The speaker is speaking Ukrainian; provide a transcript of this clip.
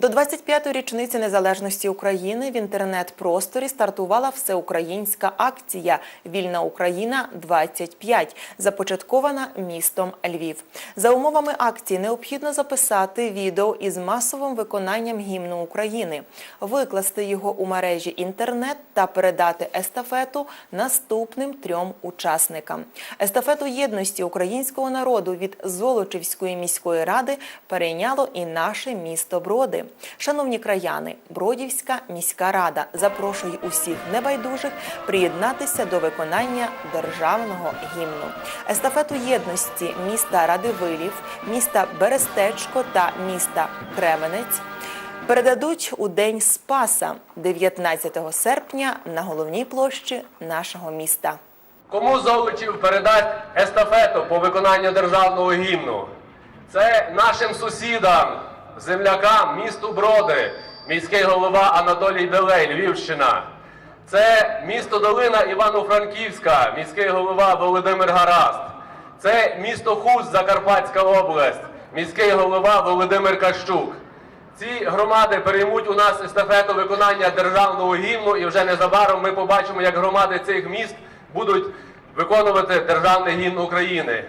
До 25-ї річниці незалежності України в інтернет-просторі стартувала всеукраїнська акція Вільна Україна 25 започаткована містом Львів. За умовами акції необхідно записати відео із масовим виконанням гімну України, викласти його у мережі інтернет та передати естафету наступним трьом учасникам. Естафету єдності українського народу від Золочівської міської ради перейняло і наше місто Броди. Шановні краяни, Бродівська міська рада запрошує усіх небайдужих приєднатися до виконання державного гімну. Естафету єдності міста Радивилів, міста Берестечко та міста Кременець передадуть у день Спаса 19 серпня на головній площі нашого міста. Кому Золочів передасть естафету по виконанню державного гімну? Це нашим сусідам, землякам, місту Броди, міський голова Анатолій Делей, Львівщина. Це місто Долина Івано-Франківська, міський голова Володимир Гараст. Це місто Хуст, Закарпатська область, міський голова Володимир Кащук. Ці громади переймуть у нас естафету виконання державного гімну, і вже незабаром ми побачимо, як громади цих міст будуть виконувати державний гімн України.